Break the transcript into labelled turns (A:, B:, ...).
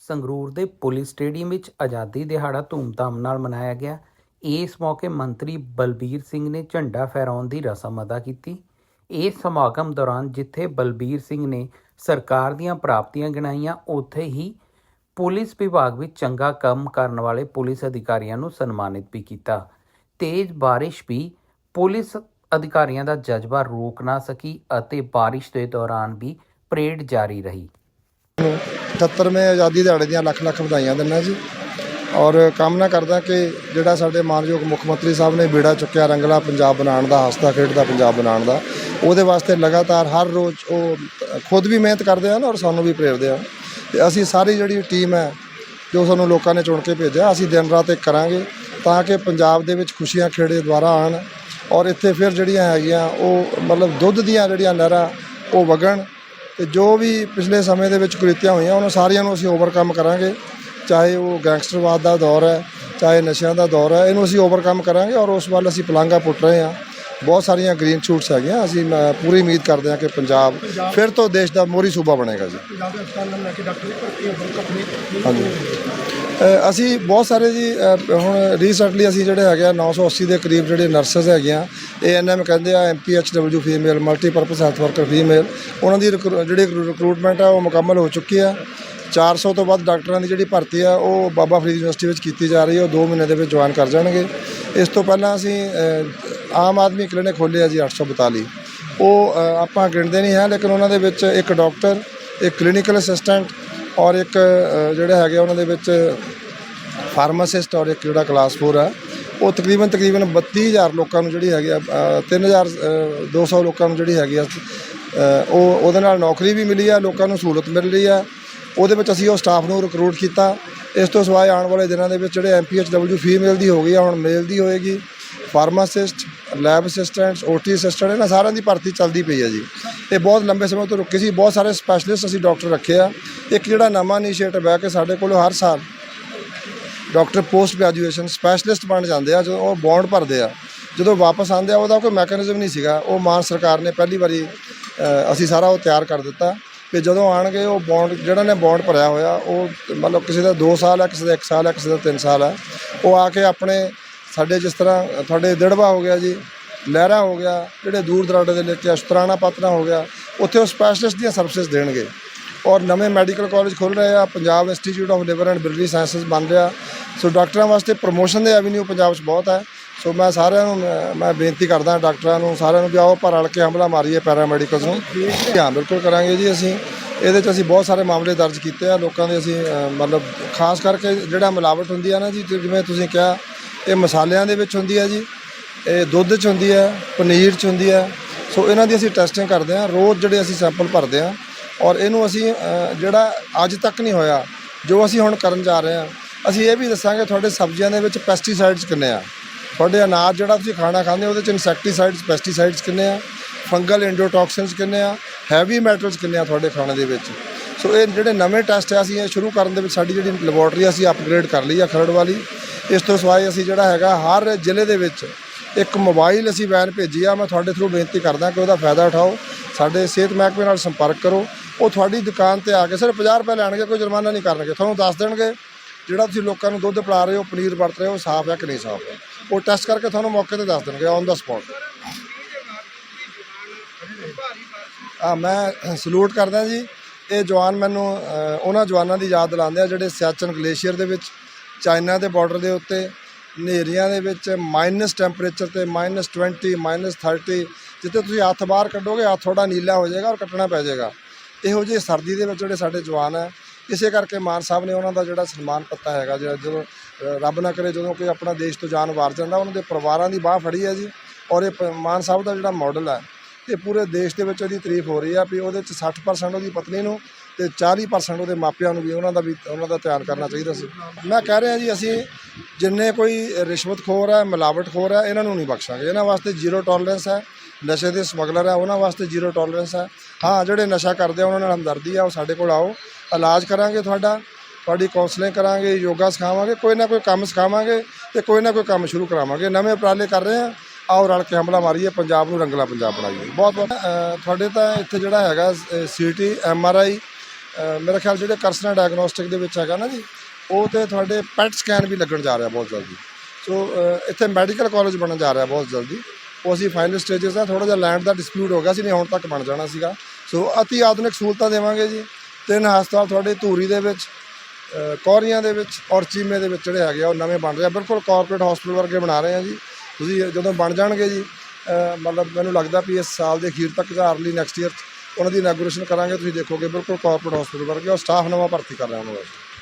A: ਸੰਗਰੂਰ ਦੇ police stadium ਵਿੱਚ ਆਜ਼ਾਦੀ ਦਿਹਾੜਾ ਧੂਮਧਾਮ ਨਾਲ ਮਨਾਇਆ ਗਿਆ। ਇਸ ਮੌਕੇ ਮੰਤਰੀ ਬਲਬੀਰ ਸਿੰਘ ਨੇ ਝੰਡਾ ਫਹਿਰਾਉਣ ਦੀ ਰਸਮ ਅਦਾ ਕੀਤੀ। ਇਸ ਸਮਾਗਮ ਦੌਰਾਨ ਜਿੱਥੇ ਬਲਬੀਰ ਸਿੰਘ ਨੇ ਸਰਕਾਰ ਦੀਆਂ ਪ੍ਰਾਪਤੀਆਂ ਗਿਣਾਈਆਂ, ਉੱਥੇ ਹੀ ਪੁਲਿਸ ਵਿਭਾਗ ਵਿੱਚ ਚੰਗਾ ਕੰਮ ਕਰਨ ਵਾਲੇ ਪੁਲਿਸ ਅਧਿਕਾਰੀਆਂ ਨੂੰ ਸਨਮਾਨਿਤ ਵੀ ਕੀਤਾ। ਤੇਜ਼ ਬਾਰਿਸ਼ ਵੀ ਪੁਲਿਸ ਅਧਿਕਾਰੀਆਂ ਦਾ ਜਜ਼ਬਾ ਰੋਕ ਨਾ ਸਕੀ ਅਤੇ ਬਾਰਿਸ਼ ਦੇ ਦੌਰਾਨ ਵੀ ਪਰੇਡ ਜਾਰੀ ਰਹੀ।
B: 78ਵੇਂ ਆਜ਼ਾਦੀ ਦਿਹਾੜੇ ਦੀਆਂ ਲੱਖ ਲੱਖ ਵਧਾਈਆਂ ਦਿੰਦਾ ਜੀ। ਔਰ ਕਾਮਨਾ ਕਰਦਾ ਕਿ ਜਿਹੜਾ ਸਾਡੇ ਮਾਨਯੋਗ ਮੁੱਖ ਮੰਤਰੀ ਸਾਹਿਬ ਨੇ ਬੇੜਾ ਚੁੱਕਿਆ ਰੰਗਲਾ ਪੰਜਾਬ ਬਣਾਉਣ ਦਾ ਹੱਸਦਾ ਖੇਡਦਾ ਪੰਜਾਬ ਬਣਾਉਣ ਦਾ, ਉਹਦੇ ਵਾਸਤੇ ਲਗਾਤਾਰ ਹਰ ਰੋਜ਼ ਉਹ ਖੁਦ ਵੀ ਮਿਹਨਤ ਕਰਦੇ ਹਨ ਔਰ ਸਾਨੂੰ ਵੀ ਪ੍ਰੇਰਦੇ ਹਨ। ਤੇ ਅਸੀਂ ਸਾਰੀ ਜਿਹੜੀ ਟੀਮ ਹੈ, ਜੋ ਸਾਨੂੰ ਲੋਕਾਂ ਨੇ ਚੁਣ ਕੇ ਭੇਜਿਆ, ਅਸੀਂ ਦਿਨ ਰਾਤ ਇੱਕ ਕਰਾਂਗੇ ਤਾਂ ਕਿ ਪੰਜਾਬ ਦੇ ਵਿੱਚ ਖੁਸ਼ੀਆਂ ਖੇੜੇ ਦੁਆਰਾ ਆਣ ਔਰ ਇੱਥੇ ਫਿਰ ਜਿਹੜੀਆਂ ਹੈਗੀਆਂ, ਉਹ ਮਤਲਬ ਦੁੱਧ ਦੀਆਂ ਜਿਹੜੀਆਂ ਨਹਿਰਾਂ ਉਹ ਵਗਣ ਤੇ ਜੋ ਵੀ ਪਿਛਲੇ ਸਮੇਂ ਦੇ ਵਿੱਚ ਕੁਰੀਤੀਆਂ ਹੋਈਆਂ ਉਹਨਾਂ ਸਾਰੀਆਂ ਨੂੰ ਅਸੀਂ ਓਵਰਕਮ ਕਰਾਂਗੇ। ਚਾਹੇ ਉਹ ਗੈਂਗਸਟਰਵਾਦ ਦਾ ਦੌਰ ਹੈ ਚਾਹੇ ਨਸ਼ਿਆਂ ਦਾ ਦੌਰ ਹੈ ਇਹਨੂੰ ਅਸੀਂ ਓਵਰਕਮ ਕਰਾਂਗੇ ਔਰ ਉਸ ਵੱਲ ਅਸੀਂ ਪਲਾਂਘਾ ਪੁੱਟ ਰਹੇ ਹਾਂ। ਬਹੁਤ ਸਾਰੀਆਂ ਗ੍ਰੀਨ ਸ਼ੂਟਸ ਹੈਗੀਆਂ ਅਸੀਂ ਪੂਰੀ ਉਮੀਦ ਕਰਦੇ ਹਾਂ ਕਿ ਪੰਜਾਬ ਫਿਰ ਤੋਂ ਦੇਸ਼ ਦਾ ਮੋਹਰੀ ਸੂਬਾ ਬਣੇਗਾ ਜੀ। ਹਾਂਜੀ। ਅਸੀਂ ਬਹੁਤ ਸਾਰੇ ਜੀ ਹੁਣ ਰੀਸੈਂਟਲੀ ਅਸੀਂ ਜਿਹੜੇ ਹੈਗੇ ਆ 980 ਦੇ ਕਰੀਬ ਜਿਹੜੇ ਨਰਸਸ ਹੈਗੀਆਂ ਏਐਨਐਮ ਕਹਿੰਦੇ ਆ MPHW female multipurpose health worker female ਉਹਨਾਂ ਦੀ ਰਿਕਰੂ- ਜਿਹੜੀ ਰਿਕਰੂਟਮੈਂਟ ਆ ਉਹ ਮੁਕੰਮਲ ਹੋ ਚੁੱਕੀ ਆ। 400 ਤੋਂ ਵੱਧ ਡਾਕਟਰਾਂ ਦੀ ਜਿਹੜੀ ਭਰਤੀ ਆ, ਉਹ ਬਾਬਾ ਫਰੀਦ ਯੂਨੀਵਰਸਿਟੀ ਵਿੱਚ ਕੀਤੀ ਜਾ ਰਹੀ ਹੈ ਉਹ 2 ਮਹੀਨੇ ਦੇ ਵਿੱਚ ਜੁਆਇਨ ਕਰ ਜਾਣਗੇ। ਇਸ ਤੋਂ ਪਹਿਲਾਂ ਅਸੀਂ ਆਮ ਆਦਮੀ ਕਲੀਨਿਕ ਖੋਲ੍ਹੇ ਆ ਜੀ 842 ਉਹ ਆਪਾਂ ਗਿਣਦੇ ਨਹੀਂ ਹੈ, ਲੇਕਿਨ ਉਹਨਾਂ ਦੇ ਵਿੱਚ ਇੱਕ ਡਾਕਟਰ, ਇੱਕ ਕਲੀਨਿਕਲ ਅਸਿਸਟੈਂਟ ਔਰ ਇੱਕ ਜਿਹੜਾ ਹੈਗਾ ਉਹਨਾਂ ਦੇ ਵਿੱਚ ਫਾਰਮਾਸਿਸਟ ਔਰ ਇੱਕ ਜਿਹੜਾ ਕਲਾਸ 4 ਆ ਉਹ ਤਕਰੀਬਨ ਤਕਰੀਬਨ 32000 ਲੋਕਾਂ ਨੂੰ ਜਿਹੜੀ ਹੈਗੀ ਆ ਅ, 3200 ਲੋਕਾਂ ਨੂੰ ਜਿਹੜੀ ਹੈਗੀ ਆ ਉਹ ਉਹਦੇ ਨਾਲ ਨੌਕਰੀ ਵੀ ਮਿਲੀ ਆ ਲੋਕਾਂ ਨੂੰ ਸਹੂਲਤ ਮਿਲ ਰਹੀ ਆ। ਉਹਦੇ ਵਿੱਚ ਅਸੀਂ ਉਹ ਸਟਾਫ ਨੂੰ ਰਿਕਰੂਟ ਕੀਤਾ। ਇਸ ਤੋਂ ਸਿਵਾਏ ਆਉਣ ਵਾਲੇ ਦਿਨਾਂ ਦੇ ਵਿੱਚ ਜਿਹੜੇ ਐਮਪੀਐਚਡਬਲਯੂ ਫੀਮੇਲ ਦੀ ਹੋ ਗਈ ਆ ਹੁਣ ਮੇਲ ਦੀ ਹੋਏਗੀ। Pharmacist lab assistants OT assistant ਇਹਨਾਂ ਸਾਰਿਆਂ ਦੀ ਭਰਤੀ ਚੱਲਦੀ ਪਈ ਹੈ ਜੀ। ਇਹ ਬਹੁਤ ਲੰਬੇ ਸਮੇਂ ਤੋਂ ਰੁਕੇ ਸੀ। ਬਹੁਤ ਸਾਰੇ ਸਪੈਸ਼ਲਿਸਟ ਅਸੀਂ ਡਾਕਟਰ ਰੱਖੇ ਆ। ਇੱਕ ਜਿਹੜਾ ਨਵਾਂ ਇਨੀਸ਼ੀਏਟਿਵ ਹੈ ਕਿ ਸਾਡੇ ਕੋਲ ਹਰ ਸਾਲ ਡਾਕਟਰ ਪੋਸਟ ਗ੍ਰੈਜੂਏਸ਼ਨ ਸਪੈਸ਼ਲਿਸਟ ਬਣ ਜਾਂਦੇ ਆ, ਜਦੋਂ ਉਹ ਬੌਂਡ ਭਰਦੇ ਆ। ਜਦੋਂ ਵਾਪਸ ਆਉਂਦੇ ਆ, ਉਹਦਾ ਕੋਈ ਮੈਕੈਨਿਜ਼ਮ ਨਹੀਂ ਸੀਗਾ। ਉਹ ਮਾਨ ਸਰਕਾਰ ਨੇ ਪਹਿਲੀ ਵਾਰੀ ਅਸੀਂ ਸਾਰਾ ਉਹ ਤਿਆਰ ਕਰ ਦਿੱਤਾ। ਕਿ ਜਦੋਂ ਆਣਗੇ ਉਹ ਬੌਂਡ ਜਿਹੜਾ ਨੇ ਬੌਂਡ ਭਰਿਆ ਹੋਇਆ, ਉਹ ਮਤਲਬ ਕਿਸੇ ਦਾ 2 ਸਾਲ ਹੈ, ਕਿਸੇ ਦਾ 1 ਸਾਲ ਹੈ, ਕਿਸੇ ਦਾ 3 ਸਾਲ ਹੈ। ਉਹ ਆ ਕੇ ਆਪਣੇ ਸਾਡੇ ਜਿਸ ਤਰ੍ਹਾਂ, ਤੁਹਾਡੇ ਦਿੜਵਾ ਹੋ ਗਿਆ ਜੀ। ਲਹਿਰਾ ਹੋ ਗਿਆ, ਜਿਹੜੇ ਦੂਰ ਦਰਾਡੇ ਦੇ ਇਲਾਕੇ ਅਸ਼ਤਰਾਣਾ ਪਾਤਨਾ ਹੋ ਗਿਆ, ਉੱਥੇ ਉਹ ਸਪੈਸ਼ਲਿਸਟ ਦੀਆਂ ਸਰਵਿਸਿਜ਼ ਦੇਣਗੇ। ਔਰ ਨਵੇਂ ਮੈਡੀਕਲ ਕਾਲਜ ਖੁੱਲ ਰਹੇ ਆ, Punjab institute of liver and biliary sciences ਬਣ ਰਿਹਾ। ਸੋ ਡਾਕਟਰਾਂ ਵਾਸਤੇ ਪ੍ਰੋਮੋਸ਼ਨ ਦੇ ਐਵਨਿਊ ਪੰਜਾਬ 'ਚ ਬਹੁਤ ਹੈ। ਸੋ ਮੈਂ ਸਾਰਿਆਂ ਨੂੰ, ਮੈਂ- ਬੇਨਤੀ ਕਰਦਾ ਡਾਕਟਰਾਂ ਨੂੰ, ਸਾਰਿਆਂ ਨੂੰ ਵੀ ਆਓ ਪਰ ਰਲ ਕੇ ਹਮਲਾ ਮਾਰੀਏ ਪੈਰਾਮੈਡੀਕਲਸ ਨੂੰ। ਧਿਆਨ ਬਿਲਕੁਲ ਕਰਾਂਗੇ ਜੀ ਅਸੀਂ। ਇਹਦੇ 'ਚ ਅਸੀਂ ਬਹੁਤ ਸਾਰੇ ਮਾਮਲੇ ਦਰਜ ਕੀਤੇ ਆ। ਲੋਕਾਂ ਦੇ ਅਸੀਂ ਮਤਲਬ ਖਾਸ ਕਰਕੇ ਜਿਹੜਾ ਮਿਲਾਵਟ ਹੁੰਦੀ ਆ ਨਾ ਜੀ, ਜਿਵੇਂ ਤੁਸੀਂ ਕਿਹਾ, ਇਹ ਮਸਾਲਿਆਂ ਦੇ ਵਿੱਚ ਹੁੰਦੀ ਆ ਜੀ। ਇਹ ਦੁੱਧ 'ਚ ਹੁੰਦੀ ਹੈ ਪਨੀਰ 'ਚ ਹੁੰਦੀ ਹੈ। ਸੋ ਇਹਨਾਂ ਦੀ ਅਸੀਂ ਟੈਸਟਿੰਗ ਕਰਦੇ ਹਾਂ ਰੋਜ਼ ਜਿਹੜੇ ਅਸੀਂ ਸੈਂਪਲ ਭਰਦੇ ਹਾਂ। ਔਰ ਇਹਨੂੰ ਅਸੀਂ ਅ, ਜਿਹੜਾ ਅੱਜ ਤੱਕ ਨਹੀਂ ਹੋਇਆ ਜੋ ਅਸੀਂ ਹੁਣ ਕਰਨ ਜਾ ਰਹੇ ਹਾਂ ਅਸੀਂ ਇਹ ਵੀ ਦੱਸਾਂਗੇ ਤੁਹਾਡੇ ਸਬਜ਼ੀਆਂ ਦੇ ਵਿੱਚ ਪੈਸਟੀਸਾਈਡਸ ਕਿੰਨੇ ਆ। ਤੁਹਾਡੇ ਅਨਾਜ ਜਿਹੜਾ ਤੁਸੀਂ ਖਾਣਾ ਖਾਂਦੇ ਹੋ ਉਹਦੇ ਚ ਇਨਸੈਕਟੀਸਾਈਡਸ ਪੈਸਟੀਸਾਈਡਸ ਕਿੰਨੇ ਆ? ਫੰਗਲ ਐਂਡੋਟੌਕਸਿਨਸ ਕਿੰਨੇ ਆ? ਹੈਵੀ ਮੈਟਲਸ ਕਿੰਨੇ ਆ ਤੁਹਾਡੇ ਖਾਣੇ ਦੇ ਵਿੱਚ? ਸੋ ਇਹ ਜਿਹੜੇ ਨਵੇਂ ਟੈਸਟ ਆ ਅਸੀਂ ਇਹ ਸ਼ੁਰੂ ਕਰਨ ਦੇ ਵਿੱਚ ਸਾਡੀ ਜਿਹੜੀ ਲੈਬੋਰਟਰੀ ਅਸੀਂ ਅਪਗ੍ਰੇਡ ਕਰ ਲਈ ਆ ਖਰੜ ਵਾਲੀ। ਇਸ ਤੋਂ ਸਿਵਾਏ ਅਸੀਂ ਜਿਹੜਾ ਹੈਗਾ ਹਰ ਜ਼ਿਲ੍ਹੇ ਦੇ ਵਿੱਚ ਇੱਕ ਮੋਬਾਈਲ ਅਸੀਂ ਵੈਨ ਭੇਜੀ ਆ, ਮੈਂ ਤੁਹਾਡੇ ਥਰੂ ਬੇਨਤੀ ਕਰਦਾ ਕਿ ਉਹਦਾ ਫਾਇਦਾ ਉਠਾਓ, ਸਾਡੇ ਸਿਹਤ ਮਹਿਕਮੇ ਨਾਲ ਸੰਪਰਕ ਕਰੋ। ਉਹ ਤੁਹਾਡੀ ਦੁਕਾਨ ਤੇ ਆ ਕੇ ਸਿਰਫ 50 ਰੁਪਏ ਲੈਣਗੇ, ਕੋਈ ਜੁਰਮਾਨਾ ਨਹੀਂ ਕਰਨਗੇ। ਤੁਹਾਨੂੰ ਦੱਸ ਦੇਣਗੇ, ਜਿਹੜਾ ਤੁਸੀਂ ਲੋਕਾਂ ਨੂੰ ਦੁੱਧ ਪਿਲਾ ਰਹੇ ਹੋ, ਪਨੀਰ ਵਰਤ ਰਹੇ ਹੋ ਸਾਫ਼ ਹੈ ਕਿ ਨਹੀਂ ਸਾਫ਼ ਹੈ। ਉਹ ਟੈਸਟ ਕਰਕੇ ਤੁਹਾਨੂੰ ਮੌਕੇ ਤੇ ਦੱਸ ਦੇਣਗੇ ਔਨ ਦਾ ਸਪੌਟ ਆ, ਮੈਂ ਸਲੂਟ ਕਰਦਾ ਜੀ। ਇਹ ਜਵਾਨ ਮੈਨੂੰ ਉਹਨਾਂ ਜਵਾਨਾਂ ਦੀ ਯਾਦ ਦਿਲਾਉਂਦੇ ਆ, ਜਿਹੜੇ ਸਿਆਚਨ ਗਲੇਸ਼ੀਅਰ ਦੇ ਵਿੱਚ, ਚਾਈਨਾ ਦੇ ਬਾਰਡਰ ਦੇ ਉੱਤੇ ਹਨੇਰੀਆਂ ਦੇ ਵਿੱਚ ਮਾਈਨਸ ਟੈਂਪਰੇਚਰ ਤੇ ਮਾਈਨਸ 20 ਮਾਈਨਸ 30 ਜਿੱਥੇ ਤੁਸੀਂ ਹੱਥ ਬਾਹਰ ਕੱਢੋਗੇ, ਹੱਥ ਥੋੜਾ ਨੀਲਾ ਹੋ ਜਾਏਗਾ ਔਰ ਕੱਟਣਾ ਪੈ ਜਾਏਗਾ। ਇਹੋ ਜਿਹੀ ਸਰਦੀ ਦੇ ਵਿੱਚ ਜਿਹੜੇ ਸਾਡੇ ਜਵਾਨ ਹੈ ਇਸੇ ਕਰਕੇ ਮਾਨ ਸਾਹਿਬ ਨੇ ਉਹਨਾਂ ਦਾ ਜਿਹੜਾ ਸਨਮਾਨ ਪੱਤਾ ਹੈਗਾ, ਜਿਹੜਾ ਜਦੋਂ ਰੱਬ ਨਾ ਕਰੇ ਜਦੋਂ ਕੋਈ ਆਪਣਾ ਦੇਸ਼ ਤੋਂ ਜਾਨ ਵਾਰ ਜਾਂਦਾ, ਉਹਨਾਂ ਦੇ ਪਰਿਵਾਰਾਂ ਦੀ ਬਾਹ ਫੜੀ ਹੈ ਜੀ। ਔਰ ਇਹ ਪ- ਮਾਨ ਸਾਹਿਬ ਦਾ ਜਿਹੜਾ ਮਾਡਲ ਹੈ ਇਹ ਪੂਰੇ ਦੇਸ਼ ਦੇ ਵਿੱਚ ਉਹਦੀ ਤਾਰੀਫ ਹੋ ਰਹੀ ਆ ਵੀ ਉਹਦੇ ਚ 60% ਉਹਦੀ ਪਤਨੀ ਨੂੰ ਤੇ 40% ਉਹਦੇ ਮਾਪਿਆਂ ਨੂੰ ਵੀ ਉਹਨਾਂ ਦਾ ਵੀ, ਉਹਨਾਂ ਦਾ ਧਿਆਨ ਕਰਨਾ ਚਾਹੀਦਾ ਸੀ। ਮੈਂ ਕਹਿ ਰਿਹਾ ਜੀ, ਅਸੀਂ ਜਿੰਨੇ ਕੋਈ ਰਿਸ਼ਵਤਖੋਰ ਹੈ, ਮਿਲਾਵਟਖੋਰ ਹੈ, ਇਹਨਾਂ ਨੂੰ ਨਹੀਂ ਬਖਸ਼ਾਂਗੇ। ਇਹਨਾਂ ਵਾਸਤੇ ਜ਼ੀਰੋ ਟੋਲਰੈਂਸ ਹੈ। ਨਸ਼ੇ ਦੇ ਸਮਗਲਰ ਹੈ, ਉਹਨਾਂ ਵਾਸਤੇ ਜ਼ੀਰੋ ਟੋਲਰੈਂਸ ਹੈ। ਹਾਂ, ਜਿਹੜੇ ਨਸ਼ਾ ਕਰਦੇ ਆ, ਉਹਨਾਂ ਨਾਲ ਹਮਦਰਦੀ ਆ, ਉਹ ਸਾਡੇ ਕੋਲ ਆਓ। ਇਲਾਜ ਕਰਾਂਗੇ ਤੁਹਾਡਾ। ਤੁਹਾਡੀ ਕਾਉਂਸਲਿੰਗ ਕਰਾਂਗੇ, ਯੋਗਾ ਸਿਖਾਵਾਂਗੇ। ਕੋਈ ਨਾ ਕੋਈ ਕੰਮ ਸਿਖਾਵਾਂਗੇ ਤੇ ਕੋਈ ਨਾ ਕੋਈ ਕੰਮ ਸ਼ੁਰੂ ਕਰਾਵਾਂਗੇ। ਨਵੇਂ ਉਪਰਾਲੇ ਕਰ ਰਹੇ ਆ। ਆਓ ਰਲ ਕੇ ਹਮਲਾ ਮਾਰੀਏ, ਪੰਜਾਬ ਨੂੰ ਰੰਗਲਾ ਪੰਜਾਬ ਬਣਾਈਏ। ਬਹੁਤ ਬਹੁਤ ਤੁਹਾਡੇ ਤਾਂ ਇੱਥੇ ਜਿਹੜਾ ਹੈਗਾ ਸੀਟੀ ਐਮ ਆਰ ਆਈ ਮੇਰਾ ਖਿਆਲ ਜਿਹੜੇ ਕਰਸਨਾ ਡਾਇਗਨੋਸਟਿਕ ਦੇ ਵਿੱਚ ਹੈਗਾ ਨਾ ਜੀ ਉਹ ਤੇ ਤੁਹਾਡੇ ਪੈਟ ਸਕੈਨ ਵੀ ਲੱਗਣ ਜਾ ਰਿਹਾ ਬਹੁਤ ਜਲਦੀ। ਸੋ ਇੱਥੇ ਮੈਡੀਕਲ ਕਾਲਜ ਬਣਨ ਜਾ ਰਿਹਾ ਬਹੁਤ ਜਲਦੀ। ਉਹ ਅਸੀਂ ਫਾਈਨਲ ਸਟੇਜਸ ਆ ਥੋੜਾ ਜਿਹਾ ਲੈਂਡ ਦਾ ਡਿਸਪਿਊਟ ਹੋ ਗਿਆ ਸੀ ਨਹੀਂ ਹੁਣ ਤੱਕ ਬਣ ਜਾਣਾ ਸੀਗਾ। ਸੋ ਅਤੀ ਆਧੁਨਿਕ ਸਹੂਲਤਾਂ ਦੇਵਾਂਗੇ ਜੀ। ਤਿੰਨ ਹਸਪਤਾਲ ਤੁਹਾਡੇ ਧੂਰੀ ਦੇ ਵਿੱਚ ਕੌਰੀਆਂ ਦੇ ਵਿੱਚ ਔਰ ਚੀਮੇ ਦੇ ਵਿੱਚ ਜਿਹੜੇ ਹੈਗੇ ਆ, ਉਹ ਨਵੇਂ ਬਣ ਰਹੇ ਆ। ਬਿਲਕੁਲ ਕਾਰਪੋਰੇਟ ਹਸਪੀਟਲ ਵਰਗੇ ਬਣਾ ਰਹੇ ਆ ਜੀ। ਤੁਸੀਂ ਜਦੋਂ ਬਣ ਜਾਣਗੇ ਜੀ ਮਤਲਬ ਮੈਨੂੰ ਲੱਗਦਾ ਵੀ ਇਸ ਸਾਲ ਦੇ ਅਖੀਰ ਤੱਕ ਜਾਂ ਅਰਲੀ ਨੈਕਸਟ ਈਅਰ ਉਹਨਾਂ ਦੀ ਇਨੋਗ੍ਰੇਸ਼ਨ ਕਰਾਂਗੇ। ਤੁਸੀਂ ਦੇਖੋਗੇ ਬਿਲਕੁਲ ਕਾਰਪੋਰੇਟ ਹਸਪੀਟਲ ਵਰਗੇ ਔਰ ਸਟਾਫ ਨਵਾਂ ਭਰਤੀ ਕਰ ਰਹੇ ਉਹਨਾਂ ਵਾਸਤੇ